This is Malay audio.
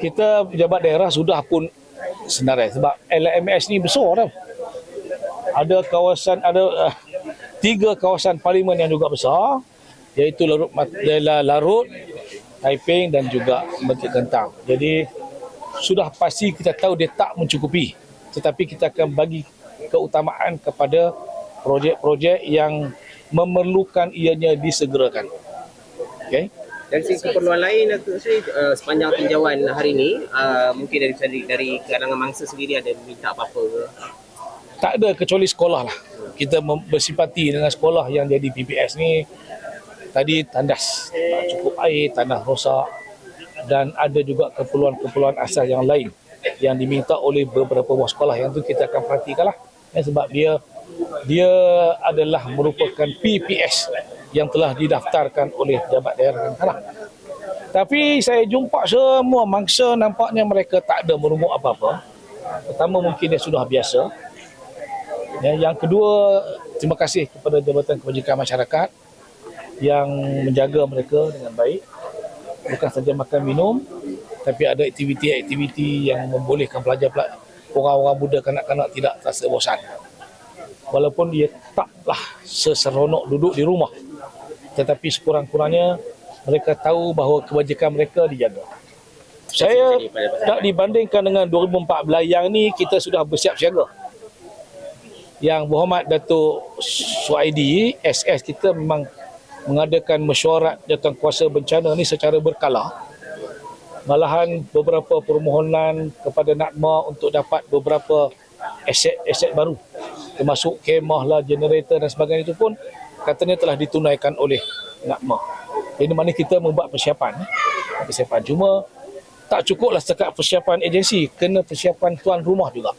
kita pejabat daerah sudah pun senarai sebab LMS ni besar tau. Ada kawasan ada uh, tiga kawasan parlimen yang juga besar iaitu Larut Matela Larut, Taiping dan juga Bukit Gentang. Jadi sudah pasti kita tahu dia tak mencukupi tetapi kita akan bagi keutamaan kepada projek-projek yang memerlukan ianya disegerakan. Okey. Dari segi keperluan lain Datuk Seri uh, sepanjang tinjauan hari ini uh, mungkin dari dari, dari kalangan mangsa sendiri ada minta apa-apa ke? tak ada kecuali sekolah lah. Kita bersimpati dengan sekolah yang jadi PPS ni tadi tandas, tak cukup air, tanah rosak dan ada juga keperluan-keperluan asal yang lain yang diminta oleh beberapa buah sekolah yang tu kita akan perhatikan lah eh, sebab dia dia adalah merupakan PPS yang telah didaftarkan oleh pejabat daerah Ankara. Tapi saya jumpa semua mangsa nampaknya mereka tak ada merumuk apa-apa. Pertama mungkin dia sudah biasa. Ya, yang kedua, terima kasih kepada Jabatan Kebajikan Masyarakat yang menjaga mereka dengan baik. Bukan saja makan minum, tapi ada aktiviti-aktiviti yang membolehkan pelajar-pelajar, orang-orang muda, kanak-kanak tidak terasa bosan. Walaupun dia taklah seseronok duduk di rumah. Tetapi sekurang-kurangnya mereka tahu bahawa kebajikan mereka dijaga. Saya tak dibandingkan dengan 2014 yang ni kita sudah bersiap siaga. Yang berhormat Datuk Suaidi SS kita memang mengadakan mesyuarat jawatan kuasa bencana ni secara berkala. Malahan beberapa permohonan kepada NADMA untuk dapat beberapa aset-aset baru. Termasuk kemah lah, generator dan sebagainya itu pun katanya telah ditunaikan oleh NADMA jadi mana kita membuat persiapan. Persiapan. Cuma tak cukuplah setakat persiapan agensi. Kena persiapan tuan rumah juga